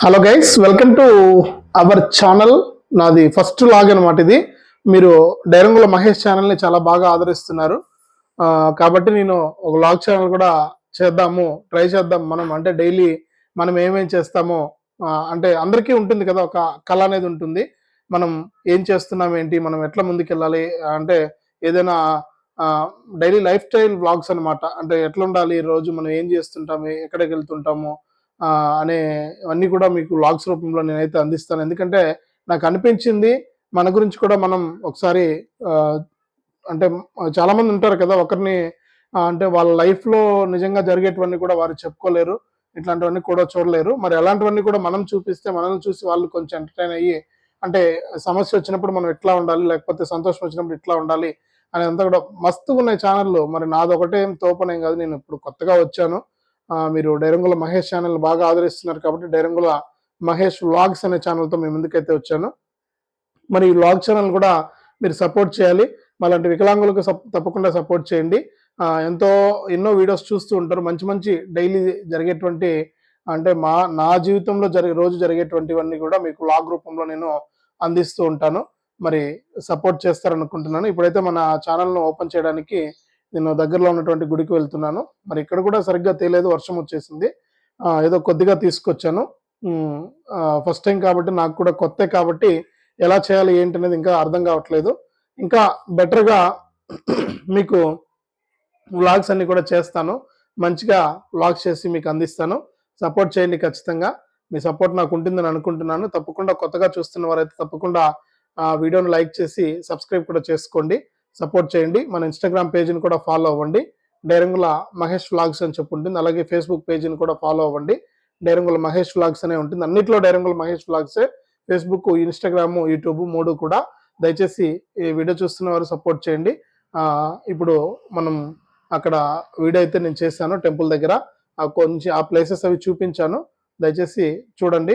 Hello guys welcome to our channel నాది first vlog అనమాట ఇది. మీరు డైరంగుల మహేష్ ఛానల్ని చాలా బాగా ఆదరిస్తున్నారు. కాబట్టి నేను ఒక లాగ్ ఛానల్ కూడా చేద్దాము ట్రై చేద్దాం. మనం అంటే డైలీ మనం ఏమేం చేస్తామో అంటే అందరికీ ఉంటుంది కదా ఒక కళ అనేది ఉంటుంది. మనం ఏం చేస్తున్నాం ఏంటి మనం ఎట్లా ముందుకెళ్ళాలి అంటే ఏదైనా డైలీ లైఫ్ స్టైల్ బ్లాగ్స్ అన్నమాట. అంటే ఎట్లా ఉండాలి ఈ రోజు మనం ఏం చేస్తుంటాము ఎక్కడికి వెళ్తుంటాము అనే అన్నీ కూడా మీకు లాగ్స్ రూపంలో నేనైతే అందిస్తాను. ఎందుకంటే నాకు అనిపించింది మన గురించి కూడా మనం ఒకసారి అంటే చాలామంది ఉంటారు కదా ఒకరిని అంటే వాళ్ళ లైఫ్లో నిజంగా జరిగేటివన్నీ కూడా వారు చెప్పుకోలేరు. ఇట్లాంటివన్నీ కూడా చూడలేరు. మరి అలాంటివన్నీ కూడా మనం చూపిస్తే మనల్ని చూసి వాళ్ళు కొంచెం ఎంటర్టైన్ అయ్యి అంటే సమస్య వచ్చినప్పుడు మనం ఎట్లా ఉండాలి లేకపోతే సంతోషం వచ్చినప్పుడు ఇట్లా ఉండాలి అనేదంతా కూడా మస్తుగా ఉన్నాయి ఛానళ్ళు. మరి నాదొకటే తోపనేం కాదు. నేను ఇప్పుడు కొత్తగా వచ్చాను. మీరు డైరంగుల మహేష్ ఛానల్ బాగా ఆదరిస్తున్నారు కాబట్టి డైరంగుల మహేష్ వ్లాగ్స్ అనే ఛానల్తో మేము ముందుకైతే వచ్చాను. మరి ఈ వ్లాగ్ ఛానల్ కూడా మీరు సపోర్ట్ చేయాలి. అలాంటి వికలాంగులకు సప్- తప్పకుండా సపోర్ట్ చేయండి. ఎంతో ఎన్నో వీడియోస్ చూస్తూ ఉంటారు. మంచి మంచి డైలీ జరిగేటువంటి అంటే మా నా జీవితంలో జరిగే రోజు జరిగేటువంటివన్నీ కూడా మీకు వ్లాగ్ రూపంలో నేను అందిస్తూ ఉంటాను. మరి సపోర్ట్ చేస్తారనుకుంటున్నాను. ఇప్పుడైతే మన ఛానల్ను ఓపెన్ చేయడానికి నేను దగ్గరలో ఉన్నటువంటి గుడికి వెళ్తున్నాను. మరి ఇక్కడ కూడా సరిగ్గా తేలేదు వర్షం వచ్చేసింది. ఏదో కొద్దిగా తీసుకొచ్చాను. ఫస్ట్ టైం కాబట్టి నాకు కూడా కొత్త కాబట్టి ఎలా చేయాలి ఏంటి అనేది ఇంకా అర్థం కావట్లేదు. ఇంకా బెటర్గా మీకు వ్లాగ్స్ అన్ని కూడా చేస్తాను. మంచిగా వ్లాగ్స్ చేసి మీకు అందిస్తాను. సపోర్ట్ చేయండి ఖచ్చితంగా. మీ సపోర్ట్ నాకు ఉంటుందని అనుకుంటున్నాను. తప్పకుండా కొత్తగా చూస్తున్న వారైతే తప్పకుండా ఆ వీడియోని లైక్ చేసి సబ్స్క్రైబ్ కూడా చేసుకోండి. సపోర్ట్ చేయండి. మన ఇన్స్టాగ్రామ్ పేజీని కూడా ఫాలో అవ్వండి. డైరంగుల మహేష్ వ్లాగ్స్ అని చెప్పి ఉంటుంది. అలాగే ఫేస్బుక్ పేజీని కూడా ఫాలో అవ్వండి. డైరంగుల మహేష్ వ్లాగ్స్ అనే ఉంటుంది. అన్నిట్లో డైరంగుల మహేష్ వ్లాగ్సే ఫేస్బుక్ ఇన్స్టాగ్రామ్ యూట్యూబ్ మూడు కూడా. దయచేసి ఈ వీడియో చూస్తున్న వారు సపోర్ట్ చేయండి. ఇప్పుడు మనం అక్కడ వీడియో అయితే నేను చేశాను టెంపుల్ దగ్గర. కొంచెం ఆ ప్లేసెస్ అవి చూపించాను. దయచేసి చూడండి.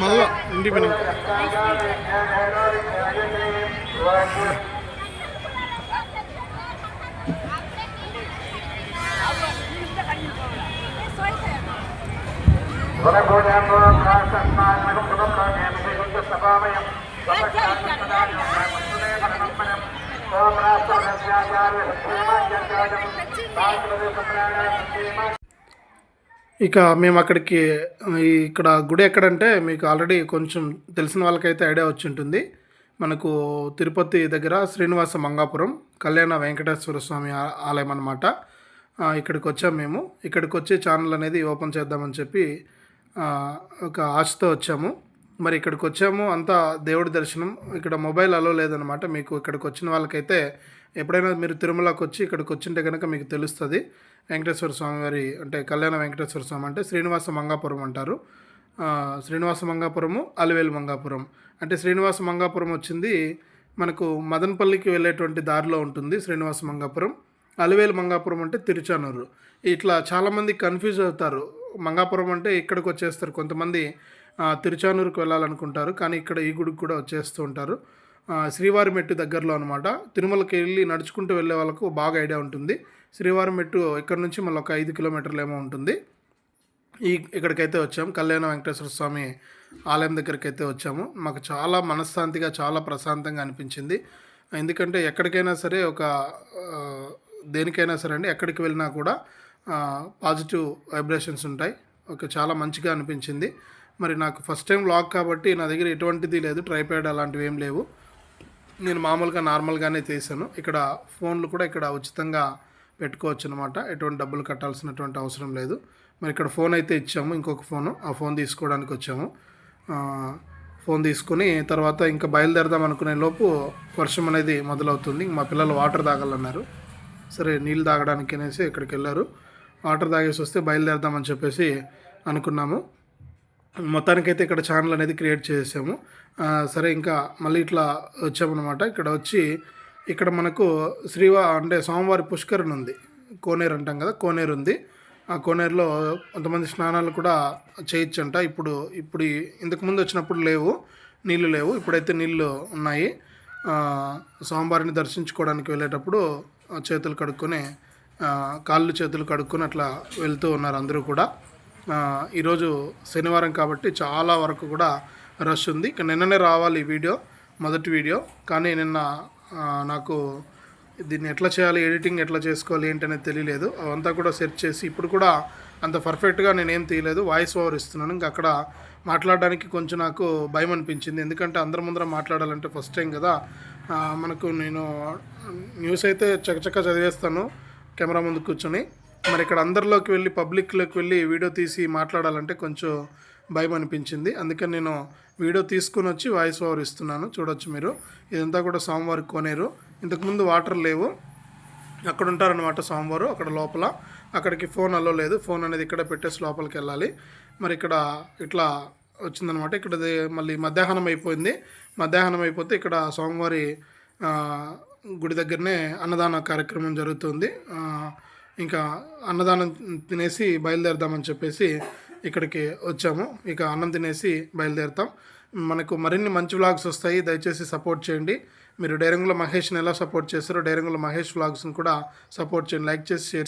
మళ్ళా ఇంటి పని ఇక మేము అక్కడికి ఇక్కడ గుడి ఎక్కడంటే మీకు ఆల్రెడీ కొంచెం తెలిసిన వాళ్ళకైతే ఐడియా వచ్చి ఉంటుంది. మనకు తిరుపతి దగ్గర శ్రీనివాస మంగాపురం కళ్యాణ వెంకటేశ్వర స్వామి ఆ- ఆలయం అనమాట ఇక్కడికి వచ్చాం మేము. ఇక్కడికి వచ్చి ఛానల్ అనేది ఓపెన్ చేద్దామని చెప్పి ఒక ఆశతో వచ్చాము. మరి ఇక్కడికి వచ్చాము. అంతా దేవుడి దర్శనం. ఇక్కడ మొబైల్ అలో లేదనమాట మీకు ఇక్కడికి వచ్చిన వాళ్ళకైతే ఎప్పుడైనా మీరు తిరుమలకి వచ్చి ఇక్కడికి వచ్చింటే కనుక మీకు తెలుస్తుంది. వెంకటేశ్వర స్వామి వారి అంటే కళ్యాణ వెంకటేశ్వర స్వామి అంటే శ్రీనివాస మంగాపురం అంటారు. శ్రీనివాస మంగాపురము అలివేలు మంగాపురం. అంటే శ్రీనివాస మంగాపురం వచ్చింది మనకు మదనపల్లికి వెళ్ళేటువంటి దారిలో ఉంటుంది శ్రీనివాస మంగాపురం. అలివేలు మంగాపురం అంటే తిరుచానూరు. ఇట్లా చాలామంది కన్ఫ్యూజ్ అవుతారు. మంగాపురం అంటే ఇక్కడికి వచ్చేస్తారు. కొంతమంది తిరుచానూరుకు వెళ్ళాలనుకుంటారు. కానీ ఇక్కడ ఈ గుడికి కూడా వచ్చేస్తూ ఉంటారు. శ్రీవారి మెట్టు దగ్గరలో అనమాట తిరుమలకి వెళ్ళి నడుచుకుంటూ వెళ్ళే వాళ్ళకు బాగా ఐడియా ఉంటుంది. శ్రీవారి మెట్టు ఇక్కడ నుంచి మళ్ళీ ఒక ఐదు కిలోమీటర్లు ఏమో ఉంటుంది. ఈ ఇక్కడికైతే వచ్చాం. కళ్యాణ వెంకటేశ్వర స్వామి ఆలయం దగ్గరికి అయితే వచ్చాము. మాకు చాలా మనశ్శాంతిగా చాలా ప్రశాంతంగా అనిపించింది. ఎందుకంటే ఎక్కడికైనా సరే ఒక దేనికైనా సరే అండి ఎక్కడికి వెళ్ళినా కూడా పాజిటివ్ వైబ్రేషన్స్ ఉంటాయి. ఓకే చాలా మంచిగా అనిపించింది. మరి నాకు ఫస్ట్ టైం లాక్ కాబట్టి నా దగ్గర ఎటువంటిది లేదు. ట్రైప్యాడ్ అలాంటివి ఏం లేవు. నేను మామూలుగా నార్మల్గానే తీసాను ఇక్కడ ఫోన్లు కూడా ఇక్కడ ఉచితంగా పెట్టుకోవచ్చు అనమాట ఎటువంటి డబ్బులు కట్టాల్సినటువంటి అవసరం లేదు. మరి ఇక్కడ ఫోన్ అయితే ఇచ్చాము ఇంకొక ఫోను. ఆ ఫోన్ తీసుకోవడానికి వచ్చాము. ఫోన్ తీసుకుని తర్వాత ఇంకా బయలుదేరదాం అనుకునే లోపు వర్షం అనేది మొదలవుతుంది. మా పిల్లలు వాటర్ తాగాలన్నారు. సరే నీళ్ళు తాగడానికి అనేసి ఇక్కడికి వెళ్ళారు. వాటర్ తాగేసి వస్తే బయలుదేరదామని చెప్పేసి అనుకున్నాము. మొత్తానికైతే ఇక్కడ ఛానల్ అనేది క్రియేట్ చేసాము సరే ఇంకా మళ్ళీ ఇట్లా వచ్చామన్నమాట. ఇక్కడ వచ్చి ఇక్కడ మనకు శ్రీవా అంటే సోమవారి పుష్కరణ ఉంది. కోనేరు అంటాం కదా కోనేరు ఉంది. ఆ కోనేరులో కొంతమంది స్నానాలు కూడా చేయొచ్చంట ఇప్పుడు ఇప్పుడు ఇంతకుముందు వచ్చినప్పుడు లేవు నీళ్ళు లేవు. ఇప్పుడైతే నీళ్ళు ఉన్నాయి. సోమవారిని దర్శించుకోవడానికి వెళ్ళేటప్పుడు చేతులు కడుక్కొని కాళ్ళు చేతులు కడుక్కొని అట్లా వెళ్తూ ఉన్నారు అందరూ కూడా. ఈరోజు శనివారం కాబట్టి చాలా వరకు కూడా రష్ ఉంది. ఇక నిన్ననే రావాలి ఈ వీడియో మొదటి వీడియో. కానీ నిన్న నాకు దీన్ని ఎట్లా చేయాలి ఎడిటింగ్ ఎట్లా చేసుకోవాలి ఏంటనేది తెలియలేదు. అవంతా కూడా సెర్చ్ చేసి ఇప్పుడు కూడా అంత పర్ఫెక్ట్గా నేనేం తీయలేదు. వాయిస్ ఓవర్ ఇస్తున్నాను. ఇంకా అక్కడ మాట్లాడడానికి కొంచెం నాకు భయం అనిపించింది. ఎందుకంటే అందరి ముందర మాట్లాడాలంటే ఫస్ట్ టైం కదా. మనకు నేను న్యూస్ అయితే చకచక చదివేస్తాను కెమెరా ముందు కూర్చొని. మరి ఇక్కడ అందరిలోకి వెళ్ళి పబ్లిక్లోకి వెళ్ళి వీడియో తీసి మాట్లాడాలంటే కొంచెం భయం అనిపించింది. అందుకని నేను వీడియో తీసుకుని వచ్చి వాయిస్ ఓవర్ ఇస్తున్నాను. చూడొచ్చు మీరు. ఇదంతా కూడా సోమవారి కోనేరు. ఇంతకుముందు వాటర్ లేవు. అక్కడ ఉంటారనమాట సోమవారు అక్కడ లోపల. అక్కడికి ఫోన్ అలో లేదు. ఫోన్ అనేది ఇక్కడ పెట్టేసి లోపలికి వెళ్ళాలి. మరి ఇక్కడ ఇట్లా వచ్చిందనమాట ఇక్కడ మళ్ళీ మధ్యాహ్నం అయిపోయింది. మధ్యాహ్నం అయిపోతే ఇక్కడ సోమవారి గుడి దగ్గరనే అన్నదాన కార్యక్రమం జరుగుతుంది. ఇంకా అన్నదానం తినేసి బయలుదేరదామని చెప్పేసి ఇక్కడికి వచ్చాము. ఇక అన్నం తినేసి బయలుదేరుతాం. మనకు మరిన్ని మంచి వ్లాగ్స్ వస్తాయి. దయచేసి సపోర్ట్ చేయండి. మీరు డైరంగుల మహేష్ని ఎలా సపోర్ట్ చేస్తారో డైరంగుల మహేష్ వ్లాగ్స్ని కూడా సపోర్ట్ చేయండి. లైక్ చేసి షేర్ చేయండి.